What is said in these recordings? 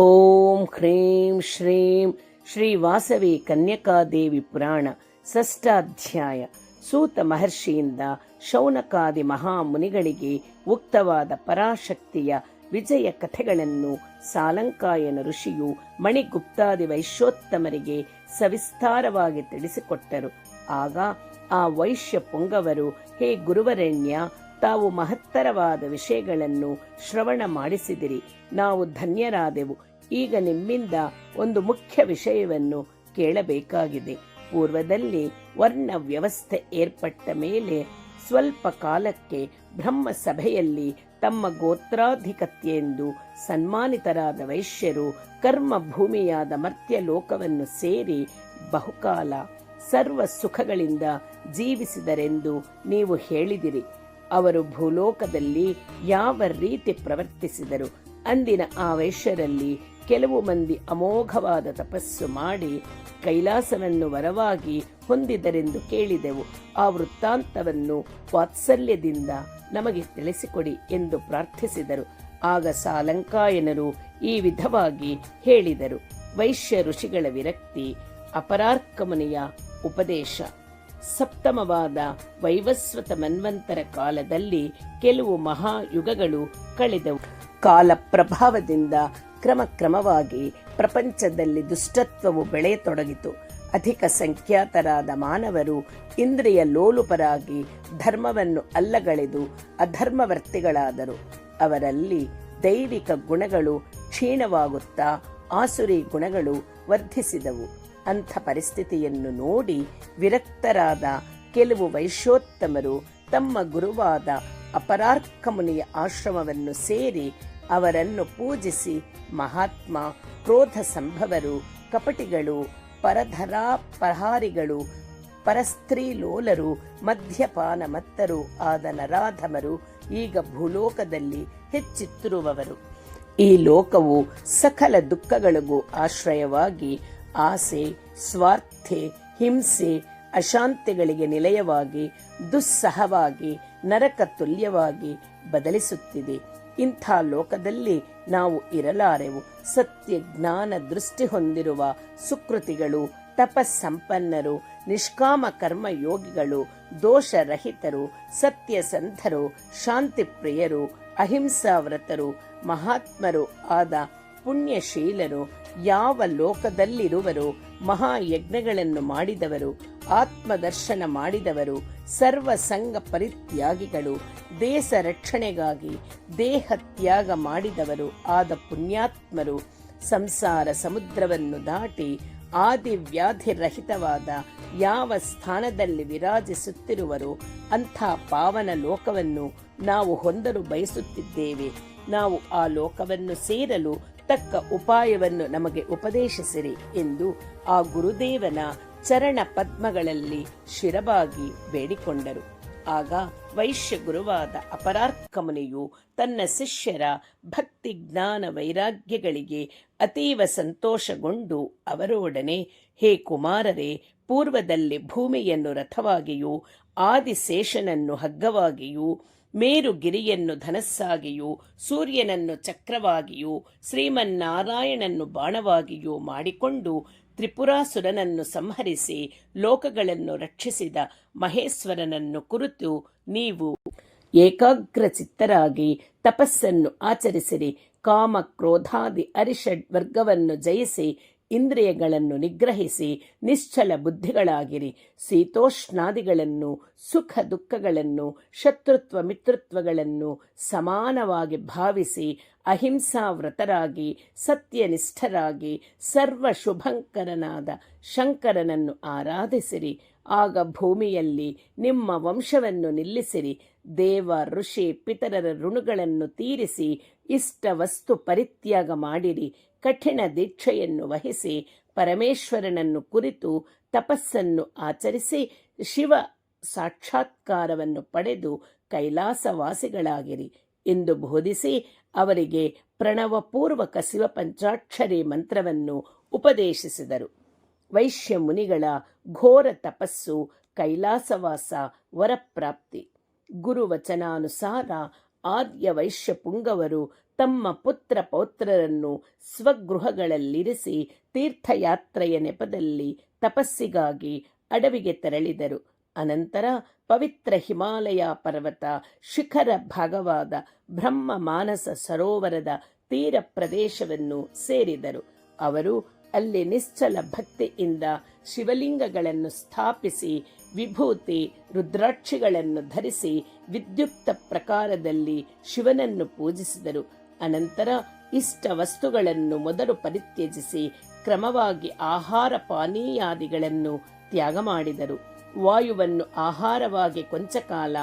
ಓಂ ಹ್ರೀಂ ಶ್ರೀಂ ಶ್ರೀ ವಾಸವಿ ಕನ್ಯಕಾದೇವಿ ಪುರಾಣ ಷಷ್ಠಾಧ್ಯಾಯ ಸೂತ ಮಹರ್ಷಿಯಿಂದ ಶೌನಕಾದಿ ಮಹಾಮುನಿಗಳಿಗೆ ಉಕ್ತವಾದ ಪರಾಶಕ್ತಿಯ ವಿಜಯ ಕಥೆಗಳನ್ನು ಸಾಲಂಕಾಯನ ಋಷಿಯು ಮಣಿಗುಪ್ತಾದಿ ವೈಶ್ಯೋತ್ತಮರಿಗೆ ಸವಿಸ್ತಾರವಾಗಿ ತಿಳಿಸಿಕೊಟ್ಟರು. ಆಗ ಆ ವೈಶ್ಯ ಪುಂಗವರು, ಹೇ ಗುರುವರಣ್ಯ, ತಾವು ಮಹತ್ತರವಾದ ವಿಷಯಗಳನ್ನು ಶ್ರವಣ ಮಾಡಿಸಿದಿರಿ. ನಾವು ಧನ್ಯರಾದೆವು. ಈಗ ನಿಮ್ಮಿಂದ ಒಂದು ಮುಖ್ಯ ವಿಷಯವನ್ನು ಕೇಳಬೇಕಾಗಿದೆ. ಪೂರ್ವದಲ್ಲಿ ವರ್ಣ ವ್ಯವಸ್ಥೆ ಏರ್ಪಟ್ಟ ಮೇಲೆ ಸ್ವಲ್ಪ ಕಾಲಕ್ಕೆ ಬ್ರಹ್ಮ ಸಭೆಯಲ್ಲಿ ತಮ್ಮ ಗೋತ್ರಾಧಿಕತ್ಯೆಂದು ಸನ್ಮಾನಿತರಾದ ವೈಶ್ಯರು ಕರ್ಮ ಭೂಮಿಯಾದ ಮರ್ತ್ಯ ಲೋಕವನ್ನು ಸೇರಿ ಬಹುಕಾಲ ಸರ್ವ ಸುಖಗಳಿಂದ ಜೀವಿಸಿದರೆಂದು ನೀವು ಹೇಳಿದಿರಿ. ಅವರು ಭೂಲೋಕದಲ್ಲಿ ಯಾವ ರೀತಿ ಪ್ರವರ್ತಿಸಿದರು? ಅಂದಿನ ಆ ವೈಶ್ಯರಲ್ಲಿ ಕೆಲವು ಮಂದಿ ಅಮೋಘವಾದ ತಪಸ್ಸು ಮಾಡಿ ಕೈಲಾಸವನ್ನು ವರವಾಗಿ ಹೊಂದಿದರೆಂದು ಕೇಳಿದೆವು. ಆ ವೃತ್ತಾಂತವನ್ನು ವಾತ್ಸಲ್ಯದಿಂದ ನಮಗೆ ತಿಳಿಸಿಕೊಡಿ ಎಂದು ಪ್ರಾರ್ಥಿಸಿದರು. ಆಗ ಸಾಲಂಕಾಯನರು ಈ ವಿಧವಾಗಿ ಹೇಳಿದರು. ವೈಶ್ಯ ಋಷಿಗಳ ವಿರಕ್ತಿ, ಅಪರಾರ್ಕಮನೆಯ ಉಪದೇಶ. ಸಪ್ತಮವಾದ ವೈವಸ್ವತ ಮನ್ವಂತರ ಕಾಲದಲ್ಲಿ ಕೆಲವು ಮಹಾಯುಗಗಳು ಕಳೆದವು. ಕಾಲ ಪ್ರಭಾವದಿಂದ ಕ್ರಮಕ್ರಮವಾಗಿ ಪ್ರಪಂಚದಲ್ಲಿ ದುಷ್ಟತ್ವವು ಬೆಳೆಯತೊಡಗಿತು. ಅಧಿಕ ಸಂಖ್ಯಾತರಾದ ಮಾನವರು ಇಂದ್ರಿಯ ಲೋಲುಪರಾಗಿ ಧರ್ಮವನ್ನು ಅಲ್ಲಗಳೆದು ಅಧರ್ಮವರ್ತಿಗಳಾದರು. ಅವರಲ್ಲಿ ದೈವಿಕ ಗುಣಗಳು ಕ್ಷೀಣವಾಗುತ್ತಾ ಆಸುರಿ ಗುಣಗಳು ವರ್ಧಿಸಿದವು. ಅಂಥ ಪರಿಸ್ಥಿತಿಯನ್ನು ನೋಡಿ ವಿರಕ್ತರಾದ ಕೆಲವು ವೈಶ್ಯೋತ್ತಮರು ತಮ್ಮ ಗುರುವಾದ ಅಪರಾರ್ಕ ಮುನಿಯ ಆಶ್ರಮವನ್ನು ಸೇರಿ ಅವರನ್ನು ಪೂಜಿಸಿ ಮಹಾತ್ಮ, ಕ್ರೋಧ ಸಂಭವರು, ಕಪಟಿಗಳು, ಪರಧರಾ ಪರಹಾರಿಗಳು, ಪರಸ್ತ್ರೀ ಲೋಲರು, ಮದ್ಯಪಾನ ಮತ್ತರು ಆದ ನರಾಧಮರು ಈಗ ಭೂಲೋಕದಲ್ಲಿ ಹೆಚ್ಚಿತ್ತಿರುವವರು. ಈ ಲೋಕವು ಸಕಲ ದುಃಖಗಳಿಗೂ ಆಶ್ರಯವಾಗಿ ಆಸೆ, ಸ್ವಾರ್ಥೆ, ಹಿಂಸೆ, ಅಶಾಂತಿಗಳಿಗೆ ನಿಲಯವಾಗಿ, ದುಸ್ಸಹವಾಗಿ ನರಕ ತುಲ್ಯವಾಗಿ ಬದಲಿಸುತ್ತಿದೆ. ಇಂಥ ಲೋಕದಲ್ಲಿ ನಾವು ಇರಲಾರೆವು. ಸತ್ಯ ಜ್ಞಾನ ದೃಷ್ಟಿ ಹೊಂದಿರುವ ಸುಕೃತಿಗಳು, ತಪಸ್ಸಂಪನ್ನರು, ನಿಷ್ಕಾಮ ಕರ್ಮ ಯೋಗಿಗಳು ದೋಷರಹಿತರು, ಸತ್ಯಸಂಧರು ಅಹಿಂಸಾ ವ್ರತರು ಮಹಾತ್ಮರು ಆದ ಪುಣ್ಯಶೀಲರು, ಯಾವ ಲೋಕದಲ್ಲಿರುವರು, ಮಹಾಯಜ್ಞಗಳನ್ನು ಮಾಡಿದವರು, ಆತ್ಮದರ್ಶನ ಮಾಡಿದವರು ಸರ್ವ ಸಂಘ ಪರಿತ್ಯಾಗಿಗಳು, ದೇಶ ರಕ್ಷಣೆಗಾಗಿ ದೇಹ ತ್ಯಾಗ ಮಾಡಿದವರು ಆದ ಪುಣ್ಯಾತ್ಮರು. ಸಂಸಾರ ಸಮುದ್ರವನ್ನು ದಾಟಿ ಆದಿ ವ್ಯಾಧಿರಹಿತವಾದ ಯಾವ ಸ್ಥಾನದಲ್ಲಿ ವಿರಾಜಿಸುತ್ತಿರುವರು ಅಂಥ ಪಾವನ ಲೋಕವನ್ನು ನಾವು ಹೊಂದಲು ಬಯಸುತ್ತಿದ್ದೇವೆ. ನಾವು ಆ ಲೋಕವನ್ನು ಸೇರಲು ತಕ್ಕ ಉಪಾಯವನ್ನು ನಮಗೆ ಉಪದೇಶಿಸಿರಿ ಎಂದು ಆ ಗುರುದೇವನ ಚರಣ ಪದ್ಮಗಳಲ್ಲಿ ಶಿರಬಾಗಿ ಬೇಡಿಕೊಂಡರು. ಆಗ ವೈಶ್ಯ ಗುರುವಾದ ತನ್ನ ಶಿಷ್ಯರ ಭಕ್ತಿ ಜ್ಞಾನ ವೈರಾಗ್ಯಗಳಿಗೆ ಅತೀವ ಸಂತೋಷಗೊಂಡು ಅವರೊಡನೆ, ಹೇ ಕುಮಾರರೇ, ಪೂರ್ವದಲ್ಲಿ ಭೂಮಿಯನ್ನು ರಥವಾಗಿಯೂ, ಆದಿಶೇಷನನ್ನು ಹಗ್ಗವಾಗಿಯೂ, ಮೇರುಗಿರಿಯನ್ನು ಧನಸ್ಸಾಗಿಯೂ, ಸೂರ್ಯನನ್ನು ಚಕ್ರವಾಗಿಯೂ, ಶ್ರೀಮನ್ನಾರಾಯಣನ್ನು ಬಾಣವಾಗಿಯೂ ಮಾಡಿಕೊಂಡು ತ್ರಿಪುರಾಸುರನನ್ನು ಸಂಹರಿಸಿ ಲೋಕಗಳನ್ನು ರಕ್ಷಿಸಿದ ಮಹೇಶ್ವರನನ್ನು ಕುರಿತು ನೀವು ಏಕಾಗ್ರ ಚಿತ್ತರಾಗಿ ತಪಸ್ಸನ್ನು ಆಚರಿಸಿರಿ. ಕಾಮ ಕ್ರೋಧಾದಿ ಅರಿಷಡ್ ವರ್ಗವನ್ನು ಜಯಿಸಿ ಇಂದ್ರಿಯಗಳನ್ನು ನಿಗ್ರಹಿಸಿ, ನಿಶ್ಚಲ ಬುದ್ಧಿಗಳಾಗಿರಿ. ಶೀತೋಷ್ಣಾದಿಗಳನ್ನು, ಸುಖ ದುಃಖಗಳನ್ನು, ಶತ್ರುತ್ವ ಮಿತ್ರತ್ವಗಳನ್ನು ಸಮಾನವಾಗಿ ಭಾವಿಸಿ, ಅಹಿಂಸಾ ವ್ರತರಾಗಿ, ಸತ್ಯನಿಷ್ಠರಾಗಿ, ಸರ್ವ ಶುಭಂಕರನಾದ ಶಂಕರನನ್ನು ಆರಾಧಿಸಿರಿ. ಆಗ ಭೂಮಿಯಲ್ಲಿ ನಿಮ್ಮ ವಂಶವನ್ನು ನಿಲ್ಲಿಸಿರಿ. ದೇವ, ಋಷಿ, ಪಿತರರ ಋಣುಗಳನ್ನು ತೀರಿಸಿ ಇಷ್ಟ ವಸ್ತು ಪರಿತ್ಯಾಗ ಮಾಡಿರಿ. ಕಠಿಣ ದೀಕ್ಷೆಯನ್ನು ವಹಿಸಿ ಪರಮೇಶ್ವರನನ್ನು ಕುರಿತು ತಪಸ್ಸನ್ನು ಆಚರಿಸಿ ಶಿವ ಸಾಕ್ಷಾತ್ಕಾರವನ್ನು ಪಡೆದು ಕೈಲಾಸವಾಸಿಗಳಾಗಿರಿ ಎಂದು ಬೋಧಿಸಿ ಅವರಿಗೆ ಪ್ರಣವಪೂರ್ವಕ ಶಿವ ಪಂಚಾಕ್ಷರಿ ಮಂತ್ರವನ್ನು ಉಪದೇಶಿಸಿದರು. ವೈಶ್ಯ ಮುನಿಗಳ ಘೋರ ತಪಸ್ಸು ಕೈಲಾಸವಾಸ ವರಪ್ರಾಪ್ತಿ. ಗುರುವಚನಾನುಸಾರ ಆರ್ಯ ವೈಶ್ಯ ಪುಂಗವರು ತಮ್ಮ ಪುತ್ರ ಪೌತ್ರರನ್ನು ಸ್ವಗೃಹಗಳಲ್ಲಿರಿಸಿ ತೀರ್ಥಯಾತ್ರೆಯ ನೆಪದಲ್ಲಿ ತಪಸ್ಸಿಗಾಗಿ ಅಡವಿಗೆ ತೆರಳಿದರು. ಅನಂತರ ಪವಿತ್ರ ಹಿಮಾಲಯ ಪರ್ವತ ಶಿಖರ ಭಾಗವಾದ ಬ್ರಹ್ಮ ಮಾನಸ ಸರೋವರದ ತೀರ ಪ್ರದೇಶವನ್ನು ಸೇರಿದರು. ಅವರು ಅಲ್ಲಿ ನಿಶ್ಚಲ ಭಕ್ತಿಯಿಂದ ಶಿವಲಿಂಗಗಳನ್ನು ಸ್ಥಾಪಿಸಿ ವಿಭೂತಿ ರುದ್ರಾಕ್ಷಿಗಳನ್ನು ಧರಿಸಿ ವಿದ್ಯುಕ್ತ ಪ್ರಕಾರದಲ್ಲಿ ಶಿವನನ್ನು ಪೂಜಿಸಿದರು. ಅನಂತರ ಇಷ್ಟ ವಸ್ತುಗಳನ್ನು ಮೊದಲು ಪರಿತ್ಯಜಿಸಿ ಕ್ರಮವಾಗಿ ಆಹಾರ ಪಾನೀಯಾದಿಗಳನ್ನು ತ್ಯಾಗ ಮಾಡಿದರು. ವಾಯುವನ್ನು ಆಹಾರವಾಗಿ ಕೊಂಚಕಾಲ,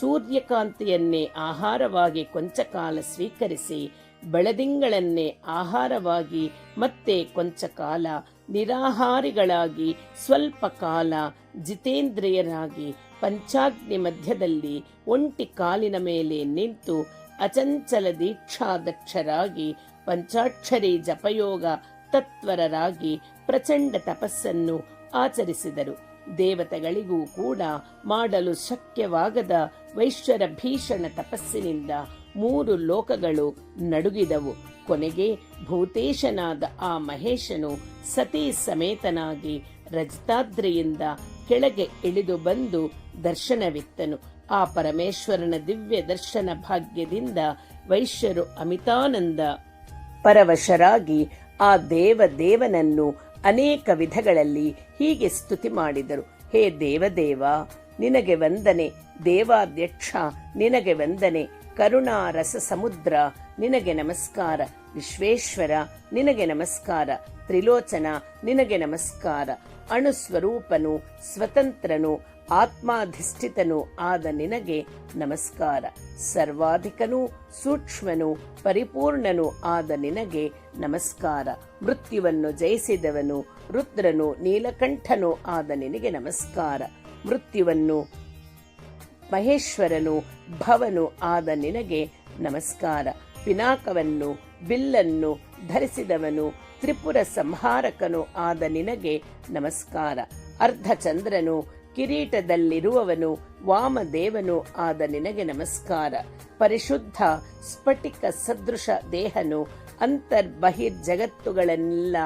ಸೂರ್ಯಕಾಂತಿಯನ್ನೇ ಆಹಾರವಾಗಿ ಕೊಂಚಕಾಲ ಸ್ವೀಕರಿಸಿ, ಬೆಳದಿಂಗಳನ್ನೇ ಆಹಾರವಾಗಿ ಮತ್ತೆ ಕೊಂಚ ಕಾಲ ನಿರಾಹಾರಿಗಳಾಗಿ ಸ್ವಲ್ಪ ಕಾಲ ಜಿತೇಂದ್ರಿಯರಾಗಿ ಪಂಚಾಗ್ನಿ ಮಧ್ಯದಲ್ಲಿ ಒಂಟಿ ಕಾಲಿನ ಮೇಲೆ ನಿಂತು ಅಚಂಚಲ ದೀಕ್ಷಾದಕ್ಷರಾಗಿ ಪಂಚಾಕ್ಷರಿ ಜಪಯೋಗ ತತ್ವರರಾಗಿ ಪ್ರಚಂಡ ತಪಸ್ಸನ್ನು ಆಚರಿಸಿದರು. ದೇವತೆಗಳಿಗೂ ಕೂಡ ಮಾಡಲು ಶಕ್ಯವಾಗದ ವೈಶ್ವರ ಭೀಷಣ ತಪಸ್ಸಿನಿಂದ ಮೂರು ಲೋಕಗಳು ನಡುಗಿದವು. ಕೊನೆಗೆ ಭೂತೇಶನಾದ ಆ ಮಹೇಶನು ಸತೀ ಸಮೇತನಾಗಿ ರಜತಾದ್ರಿಯಿಂದ ಕೆಳಗೆ ಇಳಿದು ಬಂದು ದರ್ಶನವಿತ್ತನು. ಆ ಪರಮೇಶ್ವರನ ದಿವ್ಯ ದರ್ಶನ ಭಾಗ್ಯದಿಂದ ವೈಶ್ಯರು ಅಮಿತಾನಂದ ಪರವಶರಾಗಿ ಆ ದೇವ ದೇವನನ್ನು ಅನೇಕ ವಿಧಗಳಲ್ಲಿ ಹೀಗೆ ಸ್ತುತಿ ಮಾಡಿದರು. ಹೇ ದೇವದೇವ, ನಿನಗೆ ವಂದನೆ. ದೇವಾಧ್ಯಕ್ಷ, ನಿನಗೆ ವಂದನೆ. ಕರುಣಾ ರಸ ಸಮುದ್ರ, ನಿನಗೆ ನಮಸ್ಕಾರ. ವಿಶ್ವೇಶ್ವರ, ನಿನಗೆ ನಮಸ್ಕಾರ. ತ್ರಿಲೋಚನ, ನಿನಗೆ ನಮಸ್ಕಾರ. ಅಣುಸ್ವರೂಪನು, ಸ್ವತಂತ್ರನು, ಆತ್ಮಾಧಿಷ್ಠಿತನು ಆದ ನಿನಗೆ ನಮಸ್ಕಾರ. ಸರ್ವಾಧಿಕನೂ, ಸೂಕ್ಷ್ಮನು, ಪರಿಪೂರ್ಣನು ಆದ ನಿನಗೆ ನಮಸ್ಕಾರ. ಮೃತ್ಯುವನ್ನು ಜಯಿಸಿದವನು, ರುದ್ರನು, ನೀಲಕಂಠನು ಆದ ನಿನಗೆ ನಮಸ್ಕಾರ. ಮೃತ್ಯುವನ್ನು ಮಹೇಶ್ವರನು ಭವನು ಆದ ನಿನಗೆ ನಮಸ್ಕಾರ. ಪಿನಾಕವನ್ನು, ಬಿಲ್ಲನ್ನು ಧರಿಸಿದವನು, ತ್ರಿಪುರ ಸಂಹಾರಕನು ಆದ ನಿನಗೆ ನಮಸ್ಕಾರ. ಅರ್ಧಚಂದ್ರನು, ಕಿರೀಟದಲ್ಲಿರುವವನು, ವಾಮದೇವನು ಆದ ನಿನಗೆ ನಮಸ್ಕಾರ. ಪರಿಶುದ್ಧ, ಸ್ಫಟಿಕ ಸದೃಶ ದೇಹನು ಅಂತರ್ಬಹಿರ್ ಜಗತ್ತುಗಳನ್ನೆಲ್ಲ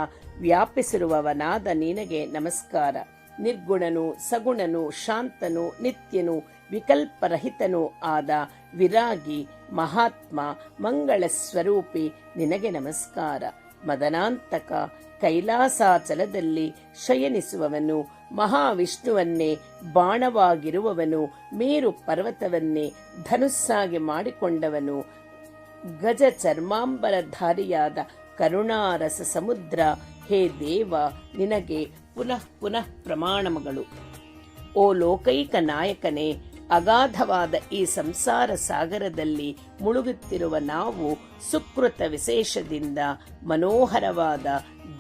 ವ್ಯಾಪಿಸಿರುವವನಾದ ನಿನಗೆ ನಮಸ್ಕಾರ. ನಿರ್ಗುಣನು, ಸಗುಣನು, ಶಾಂತನು, ನಿತ್ಯನು ವಿಕಲ್ಪರಹಿತನೂ ಆದ ವಿರಾಗಿ ಮಹಾತ್ಮ ಮಂಗಳ ಸ್ವರೂಪಿ ನಿನಗೆ ನಮಸ್ಕಾರ. ಮದನಾಂತಕ ಕೈಲಾಸಾಚಲದಲ್ಲಿ ಶಯನಿಸುವವನು, ಮಹಾವಿಷ್ಣುವನ್ನೇ, ಬಾಣವಾಗಿರುವವನು, ಮೇರು ಪರ್ವತವನ್ನೇ, ಧನುಸ್ಸಾಗಿ ಮಾಡಿಕೊಂಡವನು, ಗಜ ಚರ್ಮಾಂಬರಧಾರಿಯಾದ ಕರುಣಾರಸ ಸಮುದ್ರ, ಹೇ ದೇವ, ನಿನಗೆ ಪುನಃ ಪುನಃ ಪ್ರಮಾಣಗಳು ಓ ಲೋಕೈಕ ನಾಯಕನೇ ಅಗಾಧವಾದ ಈ ಸಂಸಾರ ಸಾಗರದಲ್ಲಿ ಮುಳುಗುತ್ತಿರುವ ನಾವು ಸುಕೃತ ವಿಶೇಷದಿಂದ ಮನೋಹರವಾದ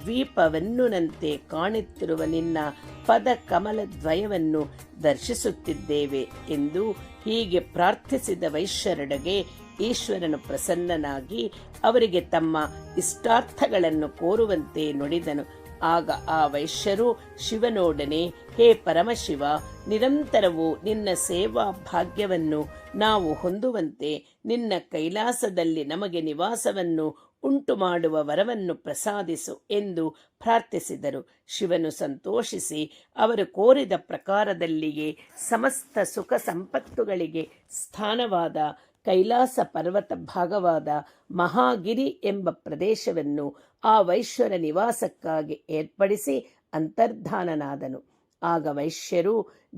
ದ್ವೀಪವೆನ್ನುನಂತೆ ಕಾಣುತ್ತಿರುವ ನಿನ್ನ ಪದ ಕಮಲ ದ್ವಯವನ್ನು ದರ್ಶಿಸುತ್ತಿದ್ದೇವೆ ಎಂದು ಹೀಗೆ ಪ್ರಾರ್ಥಿಸಿದ ವೈಶ್ಯರೊಡಗೆ ಈಶ್ವರನು ಪ್ರಸನ್ನನಾಗಿ ಅವರಿಗೆ ತಮ್ಮ ಇಷ್ಟಾರ್ಥಗಳನ್ನು ಕೋರುವಂತೆ ನುಡಿದನು. ಆಗ ಆ ವೈಶ್ಯರು ಶಿವನೊಡನೆ, ಹೇ ಪರಮಶಿವ, ನಿರಂತರವೂ ನಿನ್ನ ಸೇವಾ ಭಾಗ್ಯವನ್ನು ನಾವು ಹೊಂದುವಂತೆ ನಿನ್ನ ಕೈಲಾಸದಲ್ಲಿ ನಮಗೆ ನಿವಾಸವನ್ನು ಉಂಟು ಮಾಡುವ ವರವನ್ನು ಪ್ರಸಾದಿಸು ಎಂದು ಪ್ರಾರ್ಥಿಸಿದರು. ಶಿವನು ಸಂತೋಷಿಸಿ, ಅವರು ಕೋರಿದ ಪ್ರಕಾರದಲ್ಲಿಯೇ ಸಮಸ್ತ ಸುಖ ಸಂಪತ್ತುಗಳಿಗೆ ಸ್ಥಾನವಾದ ಕೈಲಾಸ ಪರ್ವತ ಭಾಗವಾದ ಮಹಾಗಿರಿ ಎಂಬ ಪ್ರದೇಶವನ್ನು ಆ ವೈಶ್ವರ ನಿವಾಸಕ್ಕಾಗಿ ಏರ್ಪಡಿಸಿ ಅಂತರ್ಧಾನನಾದನು. ಆಗ ವೈಶ್ಯರು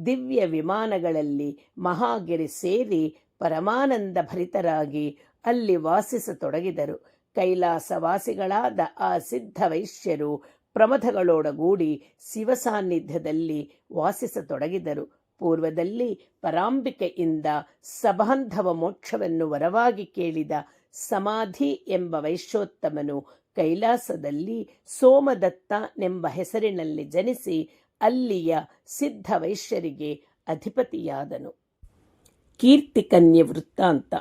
ದಿವ್ಯ ವಿಮಾನಗಳಲ್ಲಿ ಮಹಾಗಿರಿ ಸೇರಿ ಪರಮಾನಂದ ಭರಿತರಾಗಿ ಅಲ್ಲಿ ವಾಸಿಸತೊಡಗಿದರು. ಕೈಲಾಸವಾಸಿಗಳಾದ ಆ ಸಿದ್ಧ ವೈಶ್ಯರು ಪ್ರಮಥಗಳೊಡಗೂಡಿ ಶಿವ ಸಾನ್ನಿಧ್ಯದಲ್ಲಿ ವಾಸಿಸತೊಡಗಿದರು. ಪೂರ್ವದಲ್ಲಿ ಪರಾಂಬಿಕೆಯಿಂದ ಸಬಾಂಧವ ಮೋಕ್ಷವನ್ನು ವರವಾಗಿ ಕೇಳಿದ ಸಮಾಧಿ ಎಂಬ ವೈಶ್ಯೋತ್ತಮನು ಕೈಲಾಸದಲ್ಲಿ ಸೋಮದತ್ತನೆಂಬ ಹೆಸರಿನಲ್ಲಿ ಜನಿಸಿ ಅಲ್ಲಿಯ ಸಿದ್ಧ ವೈಶ್ಯರಿಗೆ ಅಧಿಪತಿಯಾದನು. ಕೀರ್ತಿಕನ್ಯೆ ವೃತ್ತಾಂತ.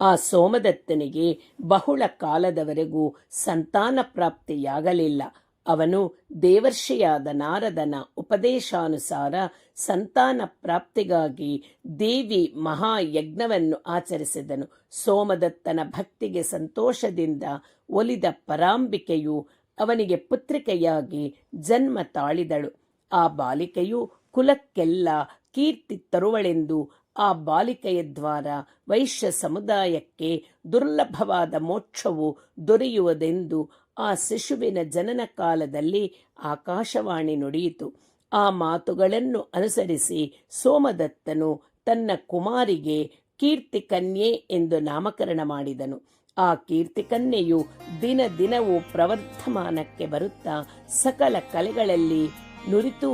ಆ ಸೋಮದತ್ತನಿಗೆ ಬಹುಳ ಕಾಲದವರೆಗೂ ಸಂತಾನ ಪ್ರಾಪ್ತಿಯಾಗಲಿಲ್ಲ. ಅವನು ದೇವರ್ಷಿಯಾದ ನಾರದನ ಉಪದೇಶಾನುಸಾರ ಸಂತಾನ ಪ್ರಾಪ್ತಿಗಾಗಿ ದೇವಿ ಮಹಾಯಜ್ಞವನ್ನು ಆಚರಿಸಿದನು. ಸೋಮದತ್ತನ ಭಕ್ತಿಗೆ ಸಂತೋಷದಿಂದ ಒಲಿದ ಪರಾಂಬಿಕೆಯು ಅವನಿಗೆ ಪುತ್ರಿಕೆಯಾಗಿ ಜನ್ಮ ತಾಳಿದಳು. ಆ ಬಾಲಿಕೆಯು ಕುಲಕ್ಕೆಲ್ಲ ಕೀರ್ತಿ ತರುವಳೆಂದು ಆ ಬಾಲಿಕೆಯ ದ್ವಾರ ವೈಶ್ಯ ಸಮುದಾಯಕ್ಕೆ ದುರ್ಲಭವಾದ ಮೋಕ್ಷವು ದೊರೆಯುವುದೆಂದು ಆ ಶಿಶುವಿನ ಜನನ ಕಾಲದಲ್ಲಿ ಆಕಾಶವಾಣಿ ನುಡಿಯಿತು. ಆ ಮಾತುಗಳನ್ನು ಅನುಸರಿಸಿ ಸೋಮದತ್ತನು ತನ್ನ ಕುಮಾರಿಗೆ ಕೀರ್ತಿಕನ್ಯೆ ಎಂದು ನಾಮಕರಣ ಮಾಡಿದನು. ಆ ಕೀರ್ತಿಕನ್ಯೆಯು ದಿನ ದಿನವೂ ಪ್ರವರ್ಧಮಾನಕ್ಕೆ ಬರುತ್ತಾ ಸಕಲ ಕಲೆಗಳಲ್ಲಿ ನುರಿತು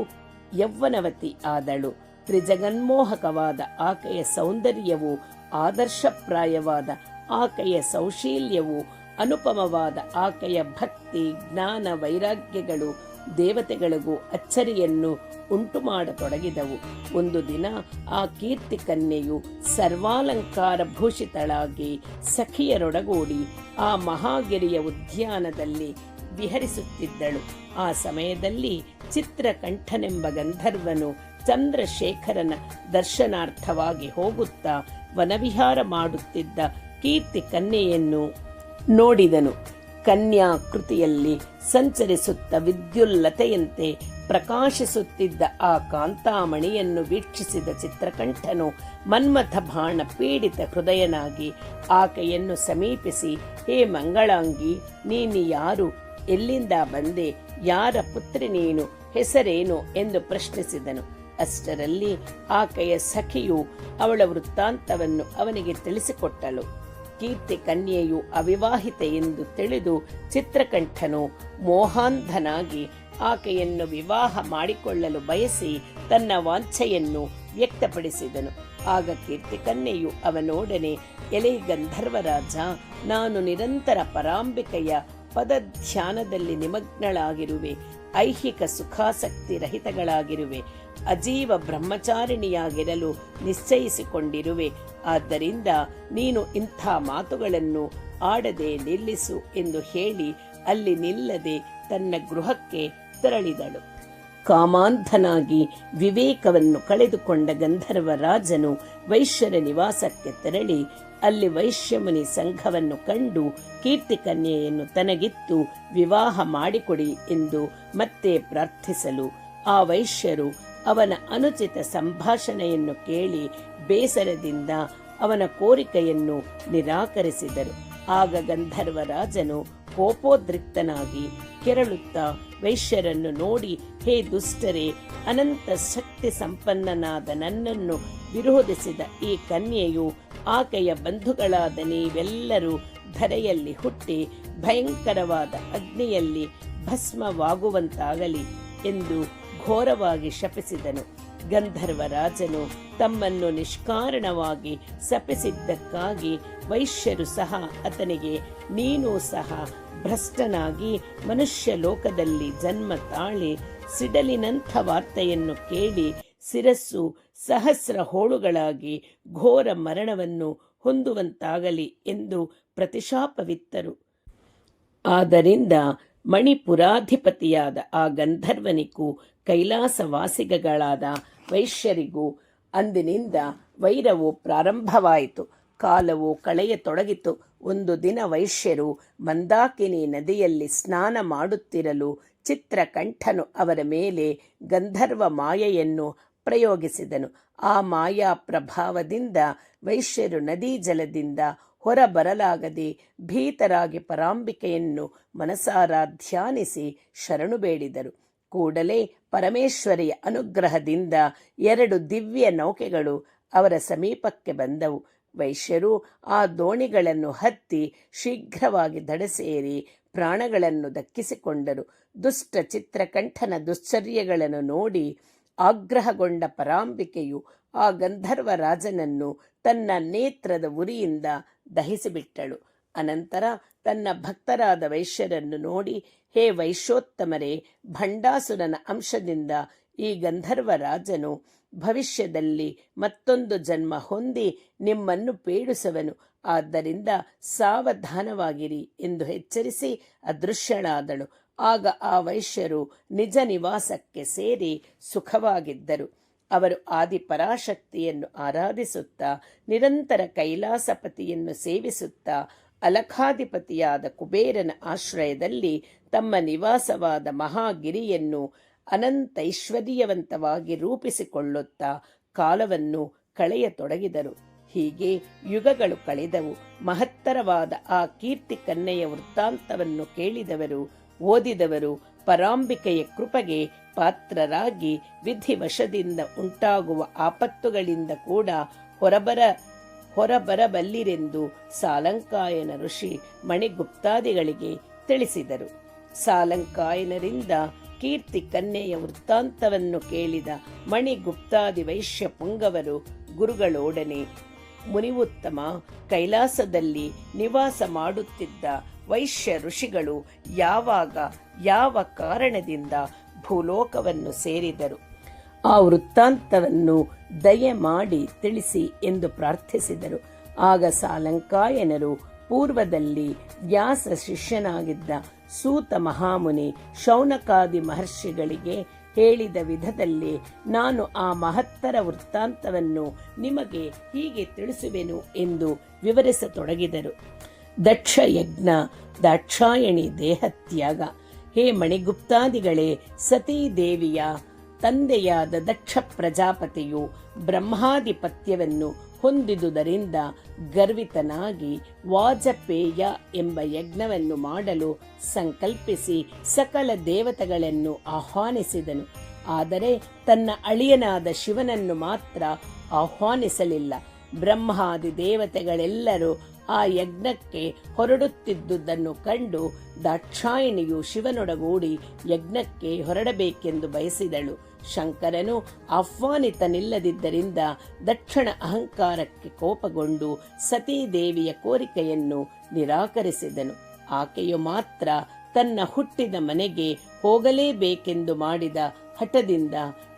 ಯೌವನವತಿ ಆದಳು. ತ್ರಿಜಗನ್ಮೋಹಕವಾದ ಆಕೆಯ ಸೌಂದರ್ಯವು ಆದರ್ಶಪ್ರಾಯವಾದ ಆಕೆಯ ಸೌಶೀಲ್ಯವು ಅನುಪಮವಾದ ಆಕೆಯ ಭಕ್ತಿ, ಜ್ಞಾನ, ವೈರಾಗ್ಯಗಳು ದೇವತೆಗಳಿಗೂ ಅಚ್ಚರಿಯನ್ನು ಉಂಟು ಮಾಡತೊಡಗಿದವು ಒಂದು ದಿನ ಆ ಕೀರ್ತಿ ಕನ್ಯೆಯು ಸರ್ವಾಲಂಕಾರ ಭೂಷಿತಳಾಗಿ ಸಖಿಯರೊಡಗೂಡಿ ಆ ಮಹಾಗಿರಿಯ ಉದ್ಯಾನದಲ್ಲಿ ವಿಹರಿಸುತ್ತಿದ್ದಳು. ಆ ಸಮಯದಲ್ಲಿ ಚಿತ್ರಕಂಠನೆಂಬ ಗಂಧರ್ವನು ಚಂದ್ರಶೇಖರನ ದರ್ಶನಾರ್ಥವಾಗಿ ಹೋಗುತ್ತಾ ವನವಿಹಾರ ಮಾಡುತ್ತಿದ್ದ ಕೀರ್ತಿ ಕನ್ಯೆಯನ್ನು ನೋಡಿದನು. ಕನ್ಯಾಕೃತಿಯಲ್ಲಿ ಸಂಚರಿಸುತ್ತ ವಿದ್ಯುಲ್ಲತೆಯಂತೆ ಪ್ರಕಾಶಿಸುತ್ತಿದ್ದ ಆ ಕಾಂತಾಮಣಿಯನ್ನು ವೀಕ್ಷಿಸಿದ ಚಿತ್ರಕಂಠನು ಮನ್ಮಥ ಬಾಣ ಪೀಡಿತ ಹೃದಯನಾಗಿ ಆಕೆಯನ್ನು ಸಮೀಪಿಸಿ, ಹೇ ಮಂಗಳಾಂಗಿ, ನೀನು ಯಾರು? ಎಲ್ಲಿಂದ ಬಂದೆ? ಯಾರ ಪುತ್ರಿ ನೀನು? ಹೆಸರೇನು? ಎಂದು ಪ್ರಶ್ನಿಸಿದನು. ಅಷ್ಟರಲ್ಲಿ ಆಕೆಯ ಸಖಿಯು ಅವಳ ವೃತ್ತಾಂತವನ್ನು ಅವನಿಗೆ ತಿಳಿಸಿಕೊಟ್ಟಳು. ಕೀರ್ತಿ ಕನ್ಯೆಯು ಅವಿವಾಹಿತೆ ಎಂದು ತಿಳಿದು ಚಿತ್ರಕಂಠನು ಮೋಹಾಂಧನಾಗಿ ಆಕೆಯನ್ನು ವಿವಾಹ ಮಾಡಿಕೊಳ್ಳಲು ಬಯಸಿ ತನ್ನ ವಾಂಛೆಯನ್ನು ವ್ಯಕ್ತಪಡಿಸಿದನು. ಆಗ ಕೀರ್ತಿ ಕನ್ಯೆಯು ಅವನೊಡನೆ, ಎಲೆ ಗಂಧರ್ವರಾಜ, ನಾನು ನಿರಂತರ ಪರಾಂಬಿಕೆಯ ಪದಧ್ಯಾನದಲ್ಲಿ ನಿಮಗ್ನಳಾಗಿರುವೆ, ಐಹಿಕ ಸುಖಾಸಕ್ತಿ ರಹಿತಗಳಾಗಿರುವೆ ಅಜೀವ ಬ್ರಹ್ಮಚಾರಿಣಿಯಾಗಿರಲು ನಿಶ್ಚಯಿಸಿಕೊಂಡಿರುವೆ. ಆದ್ದರಿಂದ ನೀನು ಇಂಥ ಮಾತುಗಳನ್ನು ಆಡದೆ ನಿಲ್ಲಿಸು ಎಂದು ಹೇಳಿ ಅಲ್ಲಿ ನಿಲ್ಲದೆ ತನ್ನ ಗೃಹಕ್ಕೆ ತೆರಳಿದಳು. ಕಾಮಾಂಧನಾಗಿ ವಿವೇಕವನ್ನು ಕಳೆದುಕೊಂಡ ಗಂಧರ್ವ ರಾಜನು ವೈಶ್ಯರ ನಿವಾಸಕ್ಕೆ ತೆರಳಿ ಅಲ್ಲಿ ವೈಶ್ಯಮುನಿ ಸಂಘವನ್ನು ಕಂಡು ಕೀರ್ತಿ ಕನ್ಯೆಯನ್ನು ತನಗಿತ್ತು, ವಿವಾಹ ಮಾಡಿಕೊಡಿ ಎಂದು ಮತ್ತೆ ಪ್ರಾರ್ಥಿಸಲು ಆ ವೈಶ್ಯರು ಅವನ ಅನುಚಿತ ಸಂಭಾಷಣೆಯನ್ನು ಕೇಳಿ ಬೇಸರದಿಂದ ಅವನ ಕೋರಿಕೆಯನ್ನು ನಿರಾಕರಿಸಿದರು. ಆಗ ಗಂಧರ್ವರಾಜನು ಕೋಪೋದ್ರಿಕ್ತನಾಗಿ ಕೆರಳುತ್ತಾ ವೈಶ್ಯರನ್ನು ನೋಡಿ, ಹೇ ದುಷ್ಟರೇ, ಅನಂತ ಶಕ್ತಿ ಸಂಪನ್ನನಾದ ನನ್ನನ್ನು ವಿರೋಧಿಸಿದ ಈ ಕನ್ಯೆಯು ಆಕೆಯ ಬಂಧುಗಳಾದ ನೀವೆಲ್ಲರೂ ಧರೆಯಲ್ಲಿ ಹುಟ್ಟಿ ಭಯಂಕರವಾದ ಅಗ್ನಿಯಲ್ಲಿ ಭಸ್ಮವಾಗುವಂತಾಗಲಿ ಎಂದು ಘೋರವಾಗಿ ಶಪಿಸಿದನು. ಗಂಧರ್ವ ರಾಜನು ತಮ್ಮನ್ನು ನಿಷ್ಕಾರಣವಾಗಿ ಶಪಿಸಿದ್ದಕ್ಕಾಗಿ ವೈಶ್ಯರು ಸಹ ಆತನಿಗೆ, ನೀನು ಸಹ ಭ್ರಷ್ಟನಾಗಿ ಮನುಷ್ಯ ಲೋಕದಲ್ಲಿ ಜನ್ಮ ತಾಳಿ ಸಿಡಲಿನಂಥ ವಾರ್ತೆಯನ್ನು ಕೇಳಿ ಶಿರಸ್ಸು ಸಹಸ್ರ ಹೋಳುಗಳಾಗಿ ಘೋರ ಮರಣವನ್ನು ಹೊಂದುವಂತಾಗಲಿ ಎಂದು ಪ್ರತಿಶಾಪವಿತ್ತರು. ಆದ್ದರಿಂದ ಮಣಿಪುರಾಧಿಪತಿಯಾದ ಆ ಗಂಧರ್ವನಿಗೂ ಕೈಲಾಸವಾಸಿಗಗಳಾದ ವೈಶ್ಯರಿಗೂ ಅಂದಿನಿಂದ ವೈರವು ಪ್ರಾರಂಭವಾಯಿತು. ಕಾಲವು ಕಳೆಯತೊಡಗಿತು. ಒಂದು ದಿನ ವೈಶ್ಯರು ಮಂದಾಕಿನಿ ನದಿಯಲ್ಲಿ ಸ್ನಾನ ಮಾಡುತ್ತಿರಲು ಚಿತ್ರಕಂಠನು ಅವರ ಮೇಲೆ ಗಂಧರ್ವ ಮಾಯೆಯನ್ನು ಪ್ರಯೋಗಿಸಿದನು. ಆ ಮಾಯಾ ಪ್ರಭಾವದಿಂದ ವೈಶ್ಯರು ನದೀ ಜಲದಿಂದ ಹೊರಬರಲಾಗದೆ ಭೀತರಾಗಿ ಪರಾಂಬಿಕೆಯನ್ನು ಮನಸಾರ ಧ್ಯಾನಿಸಿ ಶರಣು ಬೇಡಿದರು. ಕೂಡಲೇ ಪರಮೇಶ್ವರಿಯ ಅನುಗ್ರಹದಿಂದ ಎರಡು ದಿವ್ಯ ನೌಕೆಗಳು ಅವರ ಸಮೀಪಕ್ಕೆ ಬಂದವು. ವೈಶ್ಯರು ಆ ದೋಣಿಗಳನ್ನು ಹತ್ತಿ ಶೀಘ್ರವಾಗಿ ದಡಸೇರಿ ಪ್ರಾಣಗಳನ್ನು ದಕ್ಕಿಸಿಕೊಂಡರು. ದುಷ್ಟ ಚಿತ್ರಕಂಠನ ದುಶ್ಚರ್ಯಗಳನ್ನು ನೋಡಿ ಆಗ್ರಹಗೊಂಡ ಪರಾಂಬಿಕೆಯು ಆ ಗಂಧರ್ವ ರಾಜನನ್ನು ತನ್ನ ನೇತ್ರದ ಉರಿಯಿಂದ ದಹಿಸಿಬಿಟ್ಟಳು. ಅನಂತರ ತನ್ನ ಭಕ್ತರಾದ ವೈಶ್ಯರನ್ನು ನೋಡಿ, ಹೇ ವೈಶ್ಯೋತ್ತಮರೇ, ಭಂಡಾಸುರನ ಅಂಶದಿಂದ ಈ ಗಂಧರ್ವ ರಾಜನು ಭವಿಷ್ಯದಲ್ಲಿ ಮತ್ತೊಂದು ಜನ್ಮ ಹೊಂದಿ ನಿಮ್ಮನ್ನು ಪೀಡಿಸುವನು. ಆದ್ದರಿಂದ ಸಾವಧಾನವಾಗಿರಿ ಎಂದು ಎಚ್ಚರಿಸಿ ಅದೃಶ್ಯಳಾದಳು. ಆಗ ಆ ವೈಶ್ಯರು ನಿಜ ನಿವಾಸಕ್ಕೆ ಸೇರಿ ಸುಖವಾಗಿದ್ದರು. ಅವರು ಆದಿಪರಾಶಕ್ತಿಯನ್ನು ಆರಾಧಿಸುತ್ತಾ, ನಿರಂತರ ಕೈಲಾಸಪತಿಯನ್ನು ಸೇವಿಸುತ್ತಾ ಅಲಖಾಧಿಪತಿಯಾದ ಕುಬೇರನ ಆಶ್ರಯದಲ್ಲಿ ತಮ್ಮ ನಿವಾಸವಾದ ಮಹಾಗಿರಿಯನ್ನು ಅನಂತೈಶ್ವರ್ಯವಂತವಾಗಿ ರೂಪಿಸಿಕೊಳ್ಳುತ್ತಾ ಕಾಲವನ್ನು ಕಳೆಯತೊಡಗಿದರು. ಹೀಗೆ ಯುಗಗಳು ಕಳೆದವು. ಮಹತ್ತರವಾದ ಆ ಕೀರ್ತಿ ಕನ್ನೆಯ ವೃತ್ತಾಂತವನ್ನು ಕೇಳಿದವರು, ಓದಿದವರು, ಪರಾಂಬಿಕೆಯ ಕೃಪಗೆ ಪಾತ್ರರಾಗಿ ವಿಧಿವಶದಿಂದ ಉಂಟಾಗುವ ಆಪತ್ತುಗಳಿಂದ ಕೂಡ ಹೊರಬರ, ಹೊರಬರಬಲ್ಲಿರೆಂದು ಸಾಲಂಕಾಯನ ಋಷಿ ಮಣಿಗುಪ್ತಾದಿಗಳಿಗೆ ತಿಳಿಸಿದರು. ಸಾಲಂಕಾಯನರಿಂದ ಕೀರ್ತಿ ಕನ್ಯೆಯ ವೃತ್ತಾಂತವನ್ನು ಕೇಳಿದ ಮಣಿಗುಪ್ತಾದಿ ವೈಶ್ಯ ಪುಂಗವರು ಗುರುಗಳೊಡನೆ ಮುನಿವುತ್ತಮ ಕೈಲಾಸದಲ್ಲಿ ನಿವಾಸ ಮಾಡುತ್ತಿದ್ದ ವೈಶ್ಯ ಋಷಿಗಳು ಯಾವಾಗ, ಯಾವ ಕಾರಣದಿಂದ ಭೂಲೋಕವನ್ನು ಸೇರಿದರು. ಆ ವೃತ್ತಾಂತವನ್ನು ದಯಮಾಡಿ ತಿಳಿಸಿ ಎಂದು ಪ್ರಾರ್ಥಿಸಿದರು. ಆಗ ಸಾಲಂಕಾಯನರು ಪೂರ್ವದಲ್ಲಿ ವ್ಯಾಸ ಶಿಷ್ಯನಾಗಿದ್ದ ಸೂತ ಮಹಾಮುನಿ ಶೌನಕಾದಿ ಮಹರ್ಷಿಗಳಿಗೆ ಹೇಳಿದ ವಿಧದಲ್ಲಿ ನಾನು ಆ ಮಹತ್ತರ ವೃತ್ತಾಂತವನ್ನು ನಿಮಗೆ ಹೀಗೆ ತಿಳಿಸುವೆನು ಎಂದು ವಿವರಿಸತೊಡಗಿದರು. ದಕ್ಷ ಯಜ್ಞ ದಾಕ್ಷಾಯಣಿ ದೇಹತ್ಯಾಗ ಹೇ ಮಣಿಗುಪ್ತಾದಿಗಳೇ, ಸತೀ ದೇವಿಯ ತಂದೆಯಾದ ದಕ್ಷ ಪ್ರಜಾಪತಿಯು ಬ್ರಹ್ಮಾಧಿಪತ್ಯವನ್ನು ಹೊಂದಿದುದರಿಂದ ಗರ್ವಿತನಾಗಿ ವಾಜಪೇಯ ಎಂಬ ಯಜ್ಞವನ್ನು ಮಾಡಲು ಸಂಕಲ್ಪಿಸಿ ಸಕಲ ದೇವತೆಗಳನ್ನು ಆಹ್ವಾನಿಸಿದನು. ಆದರೆ ತನ್ನ ಅಳಿಯನಾದ ಶಿವನನ್ನು ಮಾತ್ರ ಆಹ್ವಾನಿಸಲಿಲ್ಲ. ಬ್ರಹ್ಮಾದಿ ದೇವತೆಗಳೆಲ್ಲರೂ ಆ ಯಜ್ಞಕ್ಕೆ ಹೊರಡುತ್ತಿದ್ದುದನ್ನು ಕಂಡು ದಾಕ್ಷಾಯಿಣಿಯು ಶಿವನೊಡಗೂಡಿ ಯಜ್ಞಕ್ಕೆ ಹೊರಡಬೇಕೆಂದು ಬಯಸಿದಳು. ಶಂಕರನು ಆಹ್ವಾನಿತನಿಲ್ಲದಿದ್ದರಿಂದ ದಕ್ಷಿಣ ಅಹಂಕಾರಕ್ಕೆ ಕೋಪಗೊಂಡು ಸತೀದೇವಿಯ ಕೋರಿಕೆಯನ್ನು ನಿರಾಕರಿಸಿದನು. ಆಕೆಯು ಮಾತ್ರ ತನ್ನ ಹುಟ್ಟಿದ ಮನೆಗೆ ಹೋಗಲೇಬೇಕೆಂದು ಮಾಡಿದ ಹಠದಿಂದ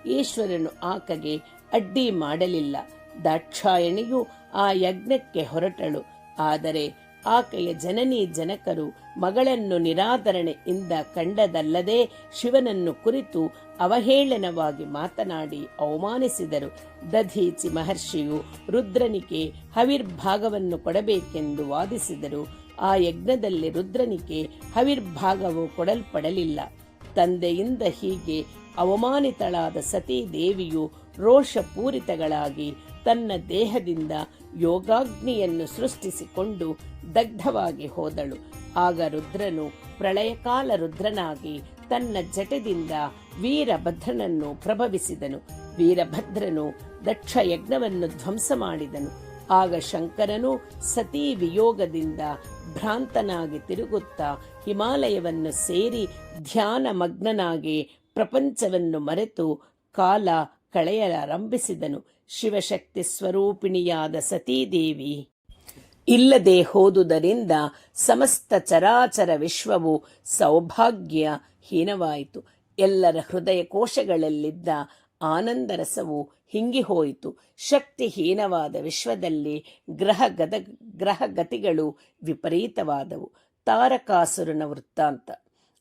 ಈಶ್ವರನು ಆಕೆಗೆ ಅಡ್ಡಿ ಮಾಡಲಿಲ್ಲ. ದಾಕ್ಷಾಯಣಿಯು ಆ ಯಜ್ಞಕ್ಕೆ ಹೊರಟಳು. ಆದರೆ ಆಕೆಯ ಜನನಿ ಜನಕರು ಮಗಳನ್ನು ನಿರಾಧರಣೆಯಿಂದ ಕಂಡದಲ್ಲದೆ ಶಿವನನ್ನು ಕುರಿತು ಅವಹೇಳನವಾಗಿ ಮಾತನಾಡಿ ಅವಮಾನಿಸಿದರು. ದಧೀಚಿ ಮಹರ್ಷಿಯು ರುದ್ರನಿಗೆ ಹವಿರ್ಭಾಗವನ್ನು ಕೊಡಬೇಕೆಂದು ವಾದಿಸಿದರು. ಆ ಯಜ್ಞದಲ್ಲಿ ರುದ್ರನಿಗೆ ಹವಿರ್ಭಾಗವು ಕೊಡಲ್ಪಡಲಿಲ್ಲ. ತಂದೆಯಿಂದ ಹೀಗೆ ಅವಮಾನಿತಳಾದ ಸತೀ ದೇವಿಯು ರೋಷಪೂರಿತಗಳಾಗಿ ತನ್ನ ದೇಹದಿಂದ ಯೋಗಾಗ್ನಿಯನ್ನು ಸೃಷ್ಟಿಸಿಕೊಂಡು ದಗ್ಧವಾಗಿ ಹೋದಳು. ಆಗ ರುದ್ರನು ಪ್ರಳಯಕಾಲ ರುದ್ರನಾಗಿ ತನ್ನ ಜಟದಿಂದ ವೀರಭದ್ರನನ್ನು ಪ್ರಭವಿಸಿದನು. ವೀರಭದ್ರನು ದಕ್ಷ ಯಜ್ಞವನ್ನು ಧ್ವಂಸ ಮಾಡಿದನು. ಆಗ ಶಂಕರನು ಸತೀ ವಿಯೋಗದಿಂದ ಭ್ರಾಂತನಾಗಿ ತಿರುಗುತ್ತಾ ಹಿಮಾಲಯವನ್ನು ಸೇರಿ ಧ್ಯಾನ ಮಗ್ನನಾಗಿ ಪ್ರಪಂಚವನ್ನು ಮರೆತು ಕಾಲ ಕಳೆಯಲಾರಂಭಿಸಿದನು. ಶಿವಶಕ್ತಿ ಸ್ವರೂಪಿಣಿಯಾದ ಸತೀದೇವಿ. ಇಲ್ಲದೆ ಹೋದುದರಿಂದ ಸಮಸ್ತ ಚರಾಚರ ವಿಶ್ವವು ಸೌಭಾಗ್ಯ ಹೀನವಾಯಿತು ಎಲ್ಲರ ಹೃದಯ ಕೋಶಗಳಲ್ಲಿದ್ದ ಆನಂದರಸವು ಹಿಂಗಿ ಹೋಯಿತು ಶಕ್ತಿಹೀನವಾದ ವಿಶ್ವದಲ್ಲಿ ಗ್ರಹ ಗದ ಗ್ರಹಗತಿಗಳು ವಿಪರೀತವಾದವು. ತಾರಕಾಸುರನ ವೃತ್ತಾಂತ.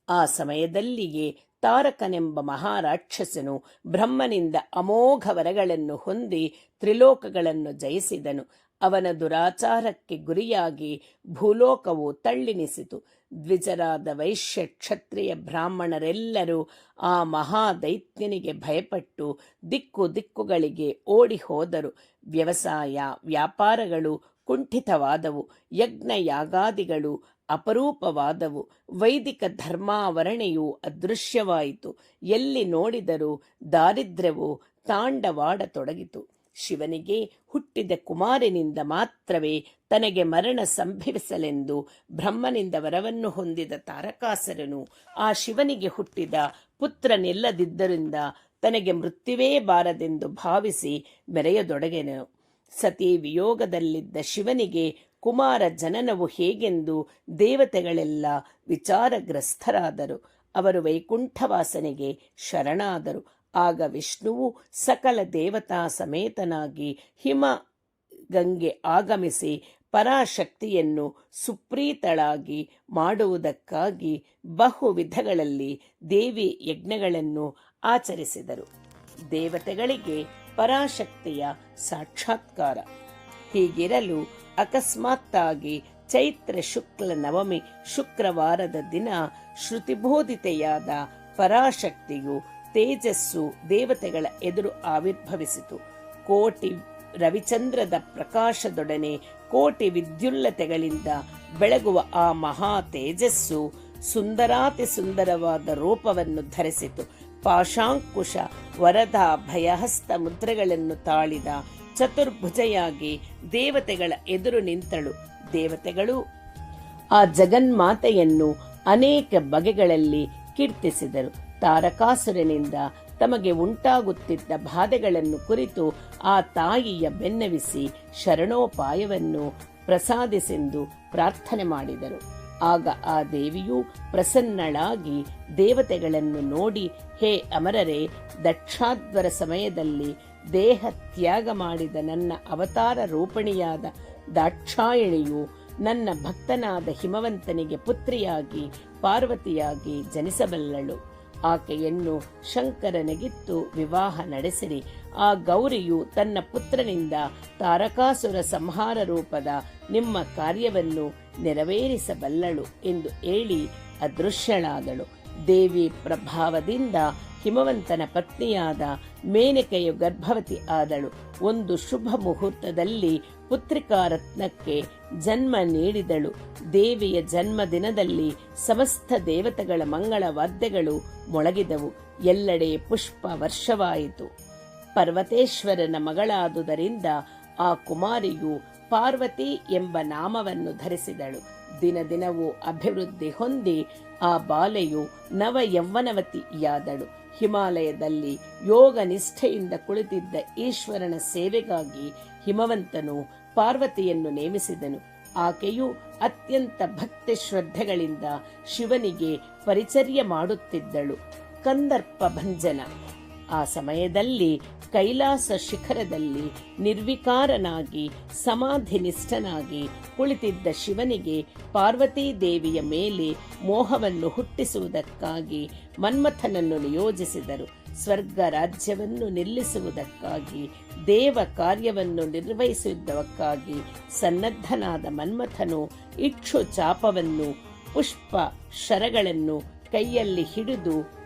ಆ ಸಮಯದಲ್ಲಿಯೇ ತಾರಕನೆಂಬ ಮಹಾರಾಕ್ಷಸನು ಬ್ರಹ್ಮನಿಂದ ಅಮೋಘ ವರಗಳನ್ನು ಹೊಂದಿ ತ್ರಿಲೋಕಗಳನ್ನು ಜಯಿಸಿದನು. ಅವನ ದುರಾಚಾರಕ್ಕೆ ಗುರಿಯಾಗಿ ಭೂಲೋಕವು ತಳ್ಳಿನಿಸಿತು. ದ್ವಿಜರಾದ ವೈಶ್ಯ ಕ್ಷತ್ರಿಯ ಬ್ರಾಹ್ಮಣರೆಲ್ಲರೂ ಆ ಮಹಾದೈತ್ಯನಿಗೆ ಭಯಪಟ್ಟು ದಿಕ್ಕು ದಿಕ್ಕುಗಳಿಗೆ ಓಡಿ ಹೋದರು ವ್ಯವಸಾಯ ವ್ಯಾಪಾರಗಳು ಕುಂಠಿತವಾದವು. ಯಜ್ಞ ಯಾಗಾದಿಗಳು ಅಪರೂಪವಾದವು. ವೈದಿಕ ಧರ್ಮಾವರಣೆಯು ಅದೃಶ್ಯವಾಯಿತು. ಎಲ್ಲಿ ನೋಡಿದರೂ ದಾರಿದ್ರ್ಯವು ತಾಂಡವಾಡತೊಡಗಿತು. ಶಿವನಿಗೆ ಹುಟ್ಟಿದ ಕುಮಾರಿನಿಂದ ಮಾತ್ರವೇ ತನಗೆ ಮರಣ ಸಂಭವಿಸಲೆಂದು ಬ್ರಹ್ಮನಿಂದ ವರವನ್ನು ಹೊಂದಿದ ತಾರಕಾಸರನು ಆ ಶಿವನಿಗೆ ಹುಟ್ಟಿದ ಪುತ್ರನಿಲ್ಲದಿದ್ದರಿಂದ ತನಗೆ ಮೃತ್ಯುವೇ ಬಾರದೆಂದು ಭಾವಿಸಿ ಮೆರೆಯದೊಡಗೆನು ಸತಿ ವಿಯೋಗದಲ್ಲಿದ್ದ ಶಿವನಿಗೆ ಕುಮಾರ ಜನನವು ಹೇಗೆಂದು ದೇವತೆಗಳೆಲ್ಲ ವಿಚಾರಗ್ರಸ್ತರಾದರು ಅವರು ವೈಕುಂಠವಾಸನೆಗೆ ಶರಣಾದರು. ಆಗ ವಿಷ್ಣುವು ಸಕಲ ದೇವತಾ ಸಮೇತನಾಗಿ ಹಿಮ ಗಂಗೆ ಆಗಮಿಸಿ ಪರಾಶಕ್ತಿಯನ್ನು ಸುಪ್ರೀತಳಾಗಿ ಮಾಡುವುದಕ್ಕಾಗಿ ಬಹು ವಿಧಗಳಲ್ಲಿ ದೇವಿ ಯಜ್ಞಗಳನ್ನು ಆಚರಿಸಿದರು. ದೇವತೆಗಳಿಗೆ ಪರಾಶಕ್ತಿಯ ಸಾಕ್ಷಾತ್ಕಾರ. ಹೀಗಿರಲು ಅಕಸ್ಮಾತ್ತಾಗಿ ಚೈತ್ರ ಶುಕ್ಲ ನವಮಿ ಶುಕ್ರವಾರದ ದಿನ ಶ್ರುತಿಬೋಧಿತೆಯಾದ ಪರಾಶಕ್ತಿಯು ತೇಜಸ್ಸು ದೇವತೆಗಳ ಎದುರು ಆವಿರ್ಭವಿಸಿತು. ಕೋಟಿ ರವಿಚಂದ್ರದ ಪ್ರಕಾಶದೊಡನೆ ಕೋಟಿ ವಿದ್ಯುಲ್ಲತೆಗಳಿಂದ ಬೆಳಗುವ ಆ ಮಹಾ ತೇಜಸ್ಸು ಸುಂದರಾತಿ ಸುಂದರವಾದ ರೂಪವನ್ನು ಧರಿಸಿತು. ಪಾಶಾಂಕುಶ ವರದ ಭಯಹಸ್ತ ಮುದ್ರೆಗಳನ್ನು ತಾಳಿದ ಚತುರ್ಭುಜಯಾಗಿ ದೇವತೆಗಳ ಎದುರು ನಿಂತಳು. ದೇವತೆಗಳು ಆ ಜಗನ್ಮಾತೆಯನ್ನು ಅನೇಕ ಬಗೆಗಳಲ್ಲಿ ಕೀರ್ತಿಸಿದರು. ತಾರಕಾಸುರನಿಂದ ತಮಗೆ ಉಂಟಾಗುತ್ತಿದ್ದ ಬಾಧೆಗಳನ್ನು ಕುರಿತು ಆ ತಾಯಿಯ ಬೆನ್ನವಿಸಿ ಶರಣೋಪಾಯವನ್ನು ಪ್ರಸಾದಿಸೆಂದು ಪ್ರಾರ್ಥನೆ ಮಾಡಿದರು. ಆಗ ಆ ದೇವಿಯು ಪ್ರಸನ್ನಳಾಗಿ ದೇವತೆಗಳನ್ನು ನೋಡಿ, ಹೇ ಅಮರರೇ ದಕ್ಷಾಧ್ವರ ಸಮಯದಲ್ಲಿ ದೇಹ ತ್ಯಾಗ ಮಾಡಿದ ನನ್ನ ಅವತಾರ ರೂಪಣಿಯಾದ ದಾಕ್ಷಾಯಣಿಯು ನನ್ನ ಭಕ್ತನಾದ ಹಿಮವಂತನಿಗೆ ಪುತ್ರಿಯಾಗಿ, ಪಾರ್ವತಿಯಾಗಿ ಜನಿಸಬಲ್ಲಳು. ಆಕೆಯನ್ನು ಶಂಕರನಿಗಿತ್ತು ವಿವಾಹ ನಡೆಸಿರಿ. ಆ ಗೌರಿಯು ತನ್ನ ಪುತ್ರನಿಂದ ತಾರಕಾಸುರ ಸಂಹಾರ ರೂಪದ ನಿಮ್ಮ ಕಾರ್ಯವನ್ನು ನೆರವೇರಿಸಬಲ್ಲಳು ಎಂದು ಹೇಳಿ ಅದೃಶ್ಯಳಾದಳು. ದೇವಿ ಪ್ರಭಾವದಿಂದ ಹಿಮವಂತನ ಪತ್ನಿಯಾದ ಮೇನಕೆಯು ಗರ್ಭವತಿ ಆದಳು. ಒಂದು ಶುಭ ಮುಹೂರ್ತದಲ್ಲಿ ಪುತ್ರಿಕಾರತ್ನಕ್ಕೆ ಜನ್ಮ ನೀಡಿದಳು. ದೇವಿಯ ಜನ್ಮದಿನದಲ್ಲಿ ಸಮಸ್ತ ದೇವತೆಗಳ ಮಂಗಳ ವಾದ್ಯಗಳು ಮೊಳಗಿದವು. ಎಲ್ಲೆಡೆ ಪುಷ್ಪ ವರ್ಷವಾಯಿತು. ಪರ್ವತೇಶ್ವರನ ಮಗಳಾದುದರಿಂದ ಆ ಕುಮಾರಿಯು ಪಾರ್ವತಿ ಎಂಬ ನಾಮವನ್ನು ಧರಿಸಿದಳು. ದಿನ ದಿನವೂ ಅಭಿವೃದ್ಧಿ ಹೊಂದಿ ಆ ಬಾಲೆಯು ನವ ಯೌವನವತಿಯಾದಳು ಹಿಮಾಲಯದಲ್ಲಿ ಯೋಗ ನಿಷ್ಠೆಯಿಂದ ಕುಳಿತಿದ್ದ ಈಶ್ವರನ ಸೇವೆಗಾಗಿ ಹಿಮವಂತನು ಪಾರ್ವತಿಯನ್ನು ನೇಮಿಸಿದನು. ಆಕೆಯು ಅತ್ಯಂತ ಭಕ್ತಿ ಶ್ರದ್ಧೆಗಳಿಂದ ಶಿವನಿಗೆ ಪರಿಚರ್ಯ ಮಾಡುತ್ತಿದ್ದಳು. ಕಂದರ್ಪ ಭಂಜನ ಆ ಸಮಯದಲ್ಲಿ, ಕೈಲಾಸ ಶಿಖರದಲ್ಲಿ ನಿರ್ವಿಕಾರನಾಗಿ, ಸಮಾಧಿನಿಷ್ಠನಾಗಿ ಕುಳಿತಿದ್ದ ಶಿವನಿಗೆ ಪಾರ್ವತೀ ದೇವಿಯ ಮೇಲೆ ಮೋಹವನ್ನು ಹುಟ್ಟಿಸುವುದಕ್ಕಾಗಿ ಮನ್ಮಥನನ್ನು ನಿಯೋಜಿಸಿದರು. ಸ್ವರ್ಗ ರಾಜ್ಯವನ್ನು ನಿಲ್ಲಿಸುವುದಕ್ಕಾಗಿ, ದೇವ ಕಾರ್ಯವನ್ನು ನಿರ್ವಹಿಸುವುದಕ್ಕಾಗಿ ಸನ್ನದ್ಧನಾದ ಮನ್ಮಥನು ಇಕ್ಷು ಚಾಪವನ್ನು ಪುಷ್ಪ ಶರಗಳನ್ನು ಕೈಯಲ್ಲಿ ಹಿಡಿದು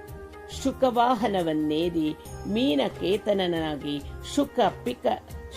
ಶುಕವಾಹನವನ್ನೇರಿ ಮೀನಕೇತನನಾಗಿ ಶುಕ ಪಿಕ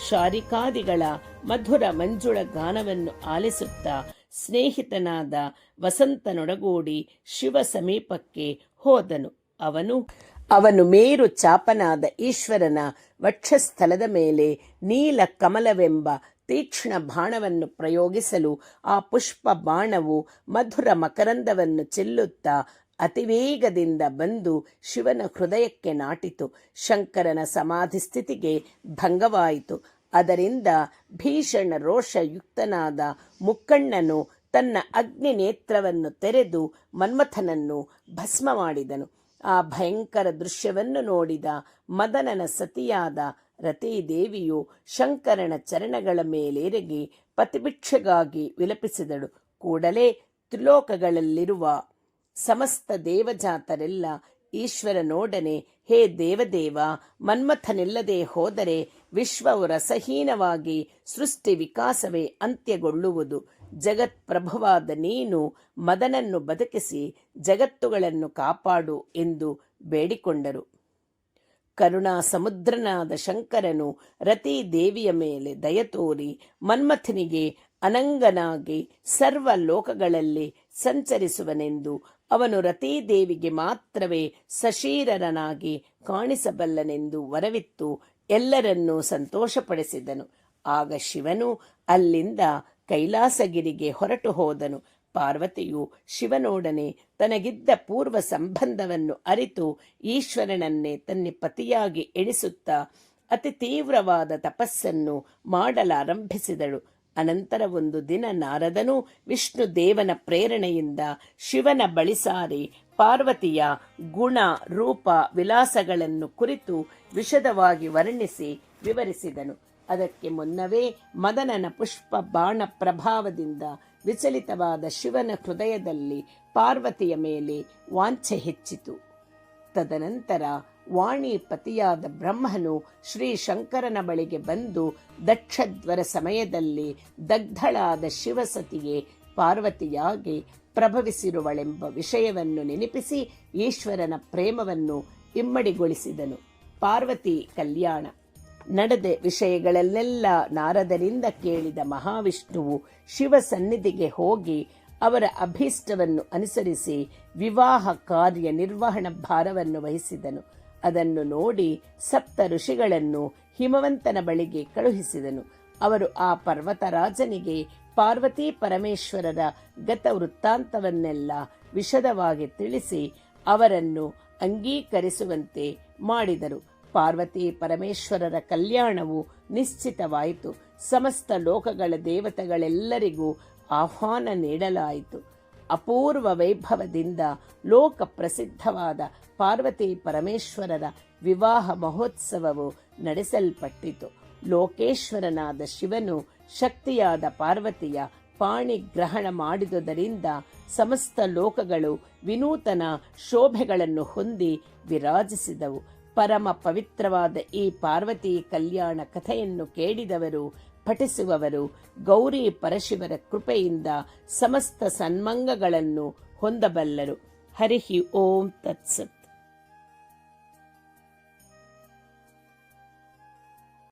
ಶಾರಿಕಾದಿಗಳ ಮಧುರ ಮಂಜುಳ ಗಾನವನ್ನು ಆಲಿಸುತ್ತಾ ಸ್ನೇಹಿತನಾದ ವಸಂತನೊಡಗೂಡಿ ಶಿವ ಸಮೀಪಕ್ಕೆ ಹೋದನು. ಅವನು ಅವನು ಮೇರು ಚಾಪನಾದ ಈಶ್ವರನ ವಕ್ಷಸ್ಥಲದ ಮೇಲೆ ನೀಲ ಕಮಲವೆಂಬ ತೀಕ್ಷ್ಣ ಬಾಣವನ್ನು ಪ್ರಯೋಗಿಸಲು ಆ ಪುಷ್ಪ ಬಾಣವು ಮಧುರ ಮಕರಂದವನ್ನು ಚೆಲ್ಲುತ್ತಾ ಅತಿವೇಗದಿಂದ ಬಂದು ಶಿವನ ಹೃದಯಕ್ಕೆ ನಾಟಿತು. ಶಂಕರನ ಸಮಾಧಿ ಸ್ಥಿತಿಗೆ ಭಂಗವಾಯಿತು. ಅದರಿಂದ ಭೀಷಣ ರೋಷಯುಕ್ತನಾದ ಮುಕ್ಕಣ್ಣನು ತನ್ನ ಅಗ್ನಿ ನೇತ್ರವನ್ನು ತೆರೆದು ಮನ್ಮಥನನ್ನು ಭಸ್ಮ ಮಾಡಿದನು ಆ ಭಯಂಕರ ದೃಶ್ಯವನ್ನು ನೋಡಿದ ಮದನನ ಸತಿಯಾದ ರತೀದೇವಿಯು ಶಂಕರನ ಚರಣಗಳ ಮೇಲೆರಗಿ ಪತಿಭಿಕ್ಷೆಗಾಗಿ ವಿಲಪಿಸಿದಳು. ಕೂಡಲೇ ತ್ರಿಲೋಕಗಳಲ್ಲಿರುವ ಸಮಸ್ತ ದೇವಜಾತರೆಲ್ಲ ಈಶ್ವರನೋಡನೆ, ಹೇ ದೇವದೇವ, ಮನ್ಮಥನಿಲ್ಲದೆ ಹೋದರೆ ವಿಶ್ವವು ರಸಹೀನವಾಗಿ ಸೃಷ್ಟಿ ವಿಕಾಸವೇ ಅಂತ್ಯಗೊಳ್ಳುವುದು. ಜಗತ್ಪ್ರಭುವಾದ ನೀನು ಮದನನ್ನು ಬದುಕಿಸಿ ಜಗತ್ತುಗಳನ್ನು ಕಾಪಾಡು ಎಂದು ಬೇಡಿಕೊಂಡರು. ಕರುಣಾ ಸಮುದ್ರನಾದ ಶಂಕರನು ರತೀ ದೇವಿಯ ಮೇಲೆ ದಯ ತೋರಿ ಮನ್ಮಥನಿಗೆ ಅನಂಗನಾಗಿ ಸರ್ವ ಲೋಕಗಳಲ್ಲಿ ಸಂಚರಿಸುವನೆಂದು ಅವನು ರತೀದೇವಿಗೆ ಮಾತ್ರವೇ ಸಶೀರನಾಗಿ ಕಾಣಿಸಬಲ್ಲನೆಂದು ವರವಿತ್ತು. ಎಲ್ಲರನ್ನೂ ಸಂತೋಷಪಡಿಸಿದನು. ಆಗ ಶಿವನು ಅಲ್ಲಿಂದ ಕೈಲಾಸಗಿರಿಗೆ ಹೊರಟು ಹೋದನು. ಪಾರ್ವತಿಯು ಶಿವನೊಡನೆ ತನಗಿದ್ದ ಪೂರ್ವ ಸಂಬಂಧವನ್ನು ಅರಿತು ಈಶ್ವರನನ್ನೇ ತನ್ನ ಪತಿಯಾಗಿ ಎಣಿಸುತ್ತಾ ಅತಿ ತೀವ್ರವಾದ ತಪಸ್ಸನ್ನು ಮಾಡಲಾರಂಭಿಸಿದಳು. ಅನಂತರ ಒಂದು ದಿನ ನಾರದನು ವಿಷ್ಣು ದೇವನ ಪ್ರೇರಣೆಯಿಂದ ಶಿವನ ಬಳಿ ಸಾರಿ ಪಾರ್ವತಿಯ ಗುಣ, ರೂಪ, ವಿಲಾಸಗಳನ್ನು ಕುರಿತು ವಿಶದವಾಗಿ ವರ್ಣಿಸಿ ವಿವರಿಸಿದನು. ಅದಕ್ಕೆ ಮುನ್ನವೇ ಮದನನ ಪುಷ್ಪ ಬಾಣ ಪ್ರಭಾವದಿಂದ ವಿಚಲಿತವಾದ ಶಿವನ ಹೃದಯದಲ್ಲಿ ಪಾರ್ವತಿಯ ಮೇಲೆ ವಾಂಛೆ ಹೆಚ್ಚಿತು. ತದನಂತರ ವಾಣಿಪತಿಯಾದ ಬ್ರಹ್ಮನು ಶ್ರೀ ಶಂಕರನ ಬಳಿಗೆ ಬಂದು ದಕ್ಷದ್ವರ ಸಮಯದಲ್ಲಿ ದಗ್ಧಳಾದ ಶಿವಸತಿಗೆ ಪಾರ್ವತಿಯಾಗಿ ಪ್ರಭವಿಸಿರುವಳೆಂಬ ವಿಷಯವನ್ನು ನೆನಪಿಸಿ ಈಶ್ವರನ ಪ್ರೇಮವನ್ನು ಇಮ್ಮಡಿಗೊಳಿಸಿದನು. ಪಾರ್ವತಿ ಕಲ್ಯಾಣ. ನಡೆದ ವಿಷಯಗಳಲ್ಲೆಲ್ಲ ನಾರದರಿಂದ ಕೇಳಿದ ಮಹಾವಿಷ್ಣುವು ಶಿವ ಸನ್ನಿಧಿಗೆ ಹೋಗಿ ಅವರ ಅಭೀಷ್ಟವನ್ನು ಅನುಸರಿಸಿ ವಿವಾಹ ಕಾರ್ಯ ನಿರ್ವಹಣ ಭಾರವನ್ನು ವಹಿಸಿದನು. ಅದನ್ನು ನೋಡಿ ಸಪ್ತ ಋಷಿಗಳನ್ನು ಹಿಮವಂತನ ಬಳಿಗೆ ಕಳುಹಿಸಿದನು. ಅವರು ಆ ಪರ್ವತರಾಜನಿಗೆ ಪಾರ್ವತಿ ಪರಮೇಶ್ವರರ ಗತ ವೃತ್ತಾಂತವನ್ನೆಲ್ಲ ವಿಶದವಾಗಿ ತಿಳಿಸಿ ಅವರನ್ನು ಅಂಗೀಕರಿಸುವಂತೆ ಮಾಡಿದರು. ಪಾರ್ವತಿ ಪರಮೇಶ್ವರರ ಕಲ್ಯಾಣವು ನಿಶ್ಚಿತವಾಯಿತು. ಸಮಸ್ತ ಲೋಕಗಳ ದೇವತೆಗಳೆಲ್ಲರಿಗೂ ಆಹ್ವಾನ ನೀಡಲಾಯಿತು. ಅಪೂರ್ವ ವೈಭವದಿಂದ ಲೋಕ ಪ್ರಸಿದ್ಧವಾದ ಪಾರ್ವತಿ ಪರಮೇಶ್ವರರ ವಿವಾಹ ಮಹೋತ್ಸವವು ನಡೆಸಲ್ಪಟ್ಟಿತು. ಲೋಕೇಶ್ವರನಾದ ಶಿವನು ಶಕ್ತಿಯಾದ ಪಾರ್ವತಿಯ ಪಾಣಿಗ್ರಹಣ ಮಾಡಿದುದರಿಂದ ಸಮಸ್ತ ಲೋಕಗಳು ವಿನೂತನ ಶೋಭೆಗಳನ್ನು ಹೊಂದಿ ವಿರಾಜಿಸಿದವು. ಪರಮ ಪವಿತ್ರವಾದ ಈ ಪಾರ್ವತಿ ಕಲ್ಯಾಣ ಕಥೆಯನ್ನು ಕೇಳಿದವರು ಪಠಿಸುವವರು ಗೌರಿ ಪರಶಿವರ ಕೃಪೆಯಿಂದ ಸಮಸ್ತ ಸನ್ಮಂಗಗಳನ್ನು ಹೊಂದಬಲ್ಲರು. ಹರಿಹಿ ಓಂ ತತ್ಸತ್.